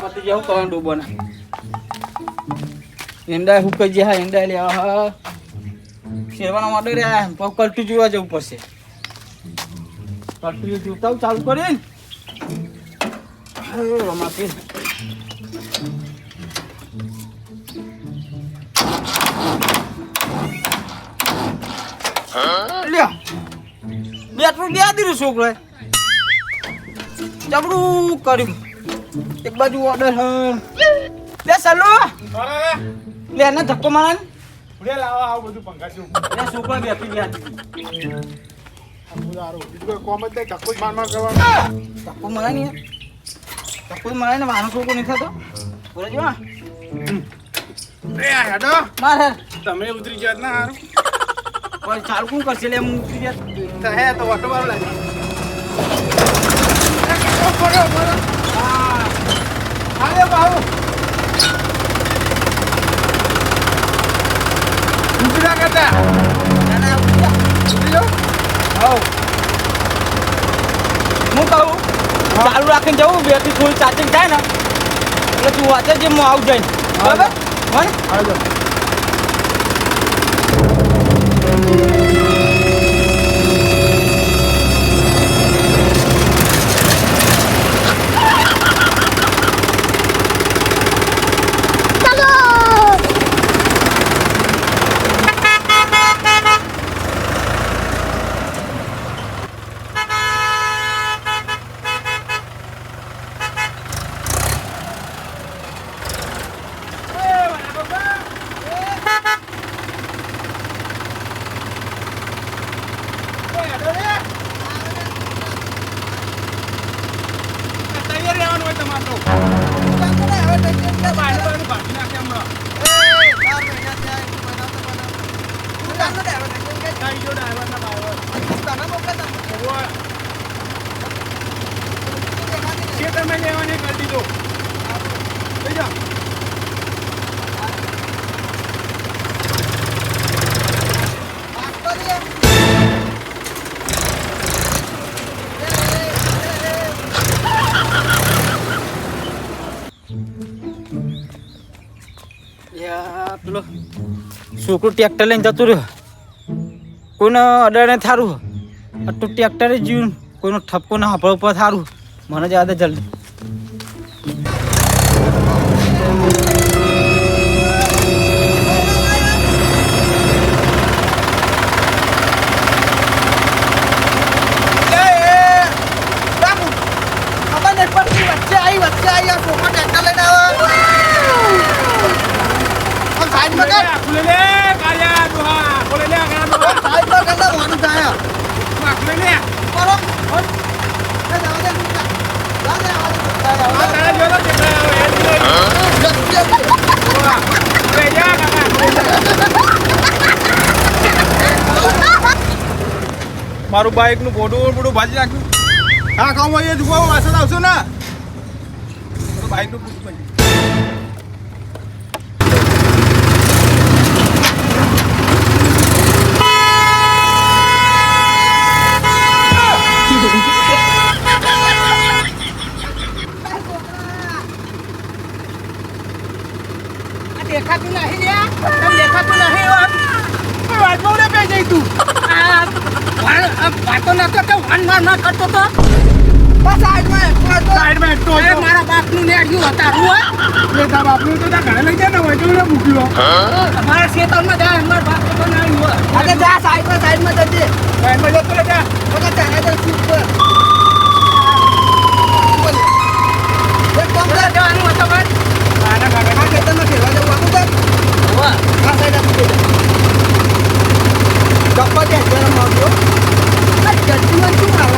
પતિ જેવું કરવાનું ડૂબો ના એંડા હું કહી હા ઈંડા લે હા. શેરવાનો માટે રે પગ કલટી જોવા જવું પડશે. કલટી જોતા ચાલુ કરીને રમાતી બેટરું બે દીધું છોકરાએ. જબરું કર્યું. એક બાજુ ઓર્ડર હ લે સલો લે એને ધક્કો મારે ઉડે લાવો આવું બધું પંખા છે લે છોકરા બેઠી ગયા આવું સારું બીજું કોમ જ ધક્કો માર માર કરવાનું ધક્કો મારે નહીં ધક્કો મારે ને મારો છોકરો નહીં થતો બોલે જો એ હેડો મારે તમે ઉતરી જાત ના હારું કોઈ ચાલુ કોણ કરશે લે હું ઉતરી જાય તો હે તો ઓટો વાળો લાગે ચાલુ રાખીને જવું બેથી થોડી ચાર્જિંગ થાય ને એટલે તું વાંચે જે હું આવું જઈને. બરાબર? હોય હાલો થઈ ગયો ડ્રાઈવરના બાય જે તમે લેવાની કરી દીધો લઈ જાઓ યા પેલો છોકરો ટ્રેક્ટર લઈને જતો રહ્યો કોઈને અડાણે થારું આટલું ટ્રેક્ટરે જીવ કોઈનો ઠપકો ના હાપડ ઉપર થારું. મને જ યાદ જલ્દી. મારું બાઈકનું ફોટો ફોટો ભાજી નાખ્યું. હા કામ હોય એ જુઓ વાસણ આવશો ને? મારું બાઈકનું ફોટો ભાજી દેખાતું નહીં દેખાતું નહીં હોત વાંચો ને પે જઈ તું આ વાણ- આ વાતો ન કરતો વાન વાન ન કરતો તો. બસ સાઈડમાં સાઈડમાં એકટો અરે મારા બાપનું નેડ્યું હતારું હો. એ તારા બાપનું તો ત્યાં ઘરે લઈ જાય ને હોય તો મૂકી લો અમારા ખેતરમાં જાય અમારા બાપ તો નહીં હોય અરે જા સાઈડમાં સાઈડમાં જજે. સાઈડમાં જતો જા. વગર ચાલે તો પર કર જવાનું હતો ખેતરમાં સાઈડ આપી ચપ્પા ગરમ આ ચટણીમાં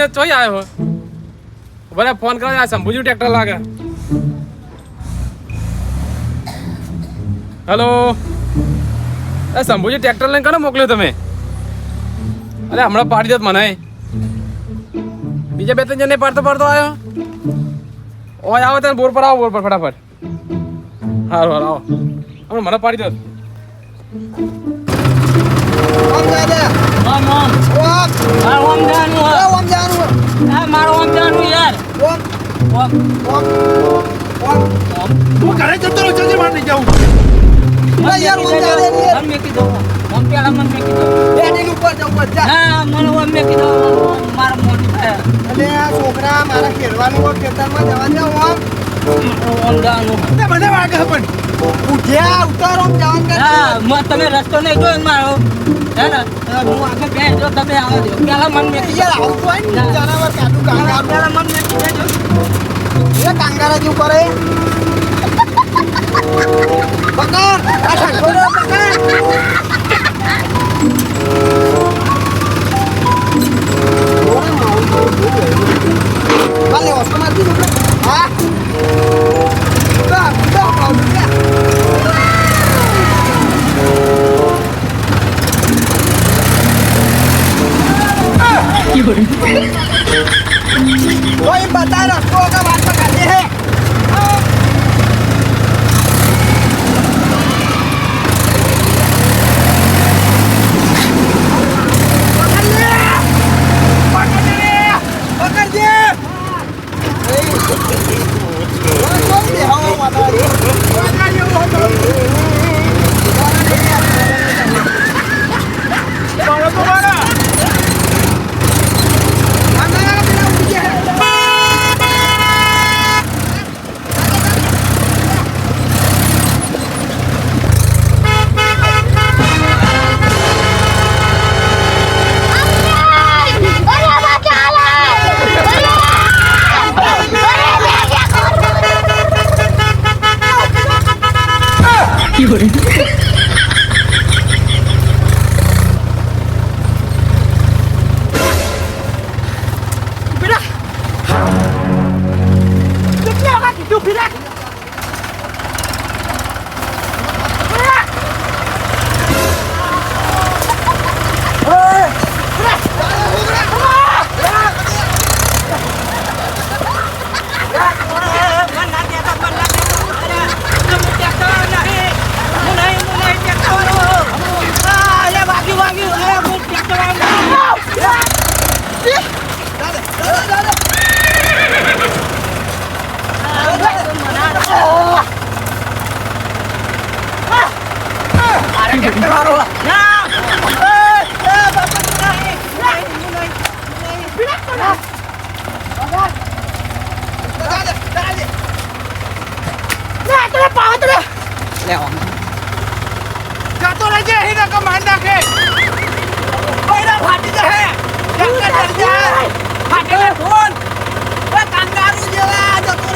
ને ચોઈ આવ્યો. ભલે ફોન કરો આ શંભુજી ટ્રેક્ટર લાગે. હેલો? એ શંભુજી ટ્રેક્ટર લઈને કોને મોકલ્યો તમે? અરે હમણાં પાડી દો મને. બીજા બે ત્રણ જણને પાડતો પાડતો આવ્યો. ઓય, આવો તને બોર પર આવો, બોર પર, ફટાફટ. હારું હારું, આવો. હમણાં મને પાડી દો. ઓમ દાદા ઓમ જાનું એ ઓમ જાનું આ મારો ઓમ જાનું યાર ઓમ ઓમ ઓમ ઓમ ઓમ હું ઘરે જતો રહું જલ્દી માર નહીં જાઉં અરે યાર ઓમ જાને રે મન મેકી દો ઓમ પેલા મન દો બેડી ઉપર જાઉં બધા હા મને ઓમ દો મારો મોટ થાય અને આ છોકરા મારા ખેડવાનું ખેતરમાં જવા દે ઓમ ઓમ જાનું. તે મને વાગે પણ. ઉઠ્યા ઉતાર ઓમ કે હા મ- તમે રસ્તો નહીં જોયો મારો. હે ને? હું આગળ બે જો તમે આવા દો. પેલા મન મેકી યાર આવું હોય ને જાનવર કાઢું કાંગારું. પેલા મન મેકી દેજો એ કાંગારા જેવું કરે. પકડ આ ઠાકોરો પકડ. જતો ફાટેલે ફોન એ કાંગારુ જેવા જતો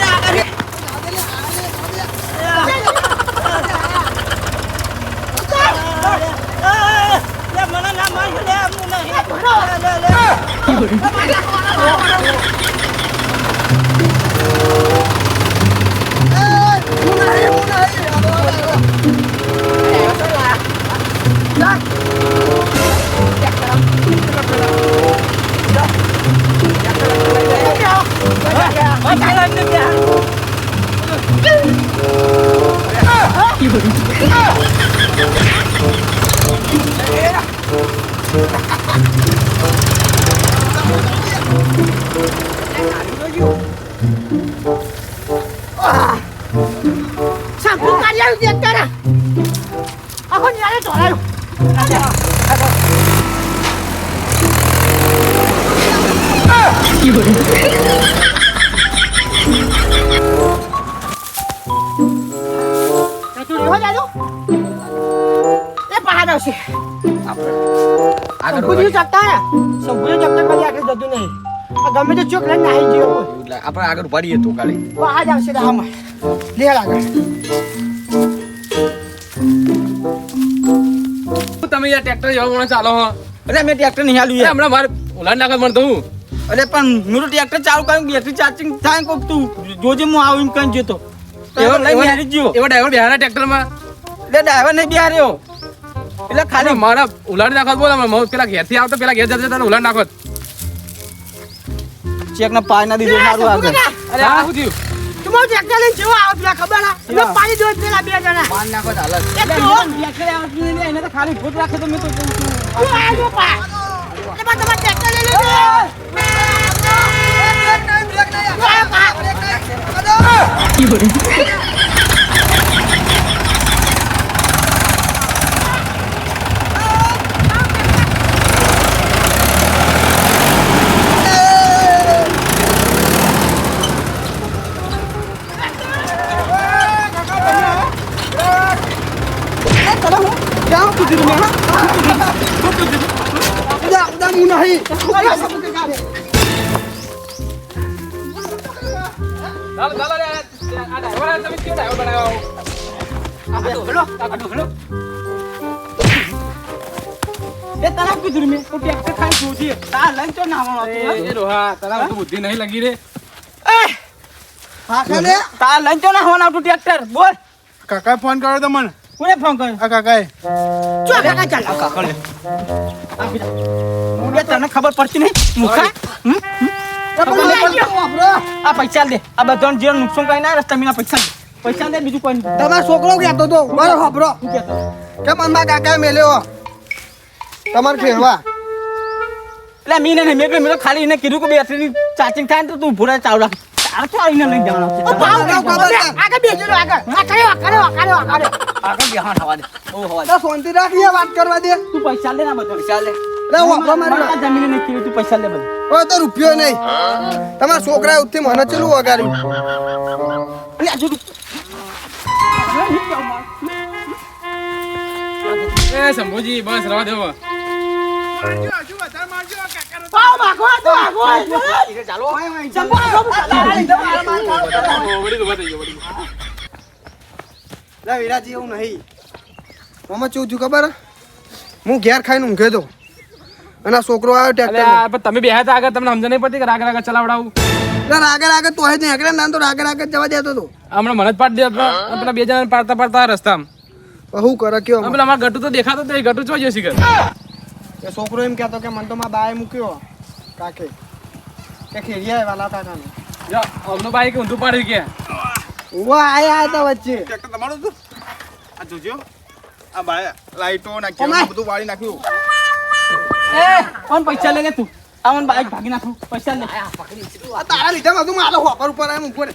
રે આગળ Sangkut આવશે. સંપૂર્ણ ચકતા ને સંપૂર્ણ ચકતા કદી આગળ જતું નહીં. આ ગમે તો ચોક લઈને નાહી ગયો આપણે આગળ પાડીએ તો કાલે. પહાડ આવશે તો આમાં. લે આગળ. તમે યાર ટ્રેક્ટર જવા મને ચાલો હો? અરે મેં ટ્રેક્ટર નહીં હાલ્યું હમણાં મારે ઉલાડ નાખત મને દઉં અરે પણ મેરું ટ્રેક્ટર ચાલુ કર્યું બેટરી ચાર્જિંગ થાય કોક તું. જોજે હું આવીને કઈ જતો. એવો લઈ બિહારી ગયો. એવા ડ્રાઈવર બિહારના ટ્રેક્ટરમાં? એટલે ડ્રાઈવર નહીં બિહાર્યો. એટલે ખાલી મારા ઉલાડી નાખત બોલ અમે હું પેલા ઘેરથી આવતો પેલા ઘેર જતા તને ઉલાડી નાખત ચેક ના પાય ના દીધો મારું આગળ. અરે આ શું થયું? તમારું ટ્રેક્ટર લઈને જેવો આવે પેલા ખબર ના એટલે પાણી દો પેલા બે જણા. પાન નાખો તો હાલત. એક તો એને તો ખાલી ભૂત રાખે તો મેં તો તું આ જો પા? એટલે બા તમારું ટ્રેક્ટર લઈ લેજો તું આયા પા ચાલો ચાલો રે આ ડ્રાઈવર તમે કેવો ડ્રાઈવર બનાવ્યો એ તને કીધું મેં તું ટ્રેક્ટર ખાલી જોજે તાર એ રોહા તારા તો બુદ્ધિ નહીં લગી રે તાર લઈને તો કાકા, ફોન કર્યો તો મને. કોને ફોન કર્યો? આ કાકાએ ચો કાકા ચાલ? આ કાકા લે આ બીજા. બે તને ખબર પડતી નહીં? મુખા? આ પૈસા દે. આ બધાને જે નુકસાન કઈ ના રસ્તા મીના પૈસા પૈસા દે બીજું કોઈ નહીં. તમારો છોકરો કહેતો તો મારો ખબરો? કે મનમાં કાકા મેલ્યો? તમારે ખેડવા એટલે મીને મેં મેં ખાલી એને કીધું કે બેટરીની ચાર્જિંગ થાય ને તો તું ભૂરા ચાવડા રાખ. આવીને લઈ જવાનો છે. આગળ બેસજો આગળ. આ કરે આ કરે કરે આ કરે આગળ બેહવા થવા દે બહુ હવા દે. તો શાંતિ રાખીએ વાત કરવા દે. તું પૈસા લે ના બધો પૈસા લે. મારી જમીને નહીં કીધું તું પૈસા લે બધું. હવે તો રૂપિયો નહીં. તમારા છોકરા ઉઠી મને ચેલું વગાડ્યું? અલે આ એ શંભુજી બસ રવા દેવો પાવ માગો તો આગો સંભો આગો વળી તો ઊભા થઈ ગયો વળી. લે વિરાજી એવું નહીં આમાં ચેવું થયું ખબર હું ઘેર ખાઈને ઊંઘે તો અને આ છોકરો આવ્યો ટ્રેક્ટર પણ તમે બેહ્યા હતા આગળ તમને સમજ નહીં પડતી કે રાગ રાગ ચલાવડાવું રાગે આગળ તો હે નીકળે ના તો રાગે આગળ જવા દેતો તો હમણાં મને જ પાડ દે પેલા બે જણા પાડતા પાડતા રસ્તામાં શું કરે કયો પેલા અમારા ગટુ તો દેખાતો જ નહીં ગટુ ચોઈ જશે એ છોકરો એમ કહેતો કે મને તો મારા બાએ મૂક્યો. કાકે. કે ખેરિયા વાલા હતા કાને જો અમનો કે ઊંધું પાડી કે? ઉવા આયા હતા વચ્ચે. ટ્રેક્ટર તમારું હતું આ જોજો. આ બાય લાઈટો નાખી ઓમાય. બધું વાળી નાખ્યું. એ કોણ પૈસા લે લે તું. આ મને બાઈક ભાગી નાખું. પૈસા લે. આ તારા લીધા બધું મારો હોપર ઉપર આમ ઉપર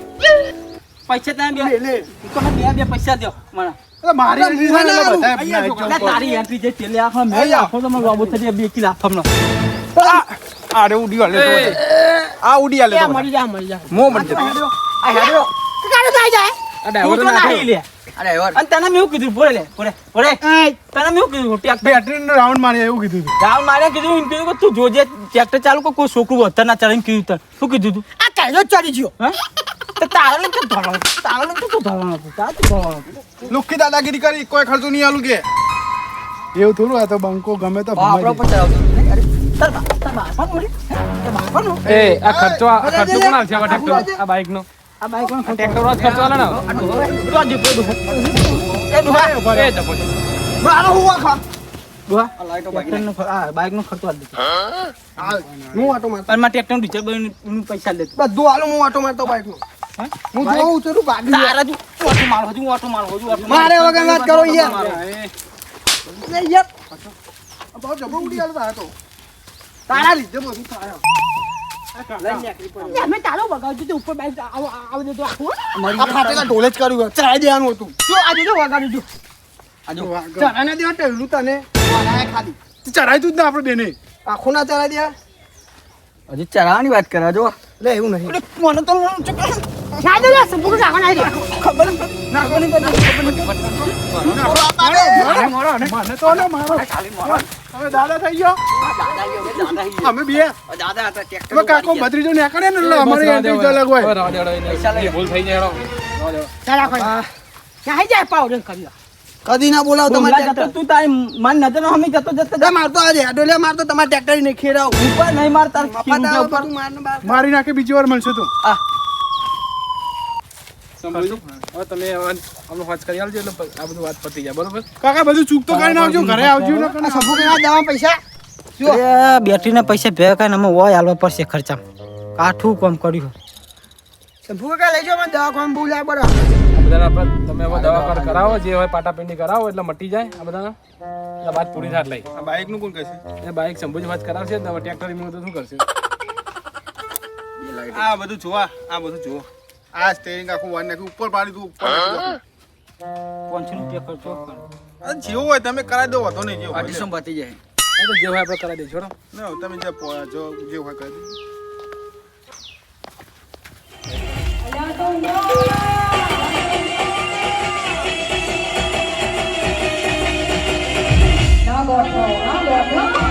પૈસા ત્યાં બે. લે લે. તમે બે બે પૈસા દો મને. અરે તારી એન્ટ્રી જે તેલે આખો મેં આખો તો મને રોબો થઈ બે કિલો આફમનો આ ઉડી હાલે આ ઉડી હાલે મરી જા મરી જા. મો મરી જતો આ હેડ્યો. કાકા જાય જાય આ તું તો નાહી લે. અરે અને તને મેં એવું કીધું બોલે લે બોલે બોલે. તને મેં એવું કીધું ટ્રેક્ટર રાઉન્ડ મારી એવું કીધું હતું મારે કીધું એમ કીધું કે તું જોજે ટ્રેક્ટર ચાલુ કે કોઈ છોકરું વધતા ના ચાલે એમ કીધું તને. શું કીધું તું? આ કાયલો ચડી ગયો. હે? તો તારે લઈને તો ધોરણ તારે લઈને તો ધોરણ હતું? તારે ધોરણ લુખી દાદાગીરી કરી કોઈ ખર્ચો નહીં આલું કે. એવું થોડું આ તો બંકો ગમે તો આપણો પણ તાર તાર? એ આ ખર્ચો આ ખર્ચો કોણ આવશે આ ટ્રેક્ટર આ બાઈક નો. જે પૈસા લે બધું આલો હું આટો મારતો બાઈક હું છું ભાગી. તારા તું ઓટો મારો હજુ ઓટો મારો હજુ મારો. વગર તારા લીધે બધું થાય. અમે તારો તો ઉપર બાઈક આવ આવ દે આ ફાટેલા ઢોલે જ કર્યું ચડાઈ દેવાનું હતું. જો આજે તો વગાડજો જો ચડાઈ ના દેવા ટેલું તને. ખાલી. ચડાય તું જ ને આપણે બેને. આખું ના ચડાઈ દે હજી ચઢાવવાની વાત કરા જો. લે એવું નહીં. મને તો ના દે ના દે ખબર નથી. નાખવાની ખબર મને તો મારો. હવે દાદા થઈ ગયો? અમે બે. દાદા હતા ટ્રેક્ટર કાકો ભત્રીજો નીકળે ને અમારી એન્ટ્રી અલગ હોય. રવા દેવો, રવા દેવો. એ ભૂલ થઈ જાય હેડો. રવા દેવો. ચાલ રાખો ના જાય પાવડર કરી કદી ના બોલાવ તું તમારે જતો તું તારી મન નજર નો હમી જતો જતો લે મારતો આજે. હેડો લે મારતો તમારે ટ્રેક્ટર ને ખેડાવ ઉપર નહીં માર તાર મફત ઉપર તું મારને બાર મારી નાખે બીજી વાર મળશે તું. સંભળાયું? હવે તમે અમને વાત કરી આવજો એટલે આ બધું વાત પતી જાય બરોબર? કાકા બધું ચૂકતો કરીને આવજો ઘરે આવજો ને આ સંભુ કેવા દેવા પૈસા? જો અરે બેટરી ના પૈસા ભેગા કરીને અમે ઓય હાલવા પડશે ખર્ચા કાઠું કામ કર્યું સંભુ કે લઈ જાઓ મને દવાખાને બહુ લાય બરો. આ આપણે તમે હવે દવા પર કરાવો જે હોય પાટાપિંડી કરાવો એટલે મટી જાય આ બધાના. એટલે વાત પૂરી થાય લઈ. આ બાઇકનું કોણ કહેશે એ બાઇક સંભુજ વાત કરાવશે ને ટ્રેક્ટર રિમૂવ શું કરશે? આ બધું જોવા આ બધું જોવો. આ સ્ટેરિંગ આખું વાન નાખ્યું ઉપર પાણી તું ઉપર પાંચસો રૂપિયા ખર્ચો કરો જેવું હોય તમે કરાવી દો વાંધો નહીં જેવું અઢીસો પતી જાય. એ તો જેવું આપણે કરાવી દેજો ના તમે જે જો જેવું હોય કરાવી દેજો ના ગોઠવો ના ગોઠવો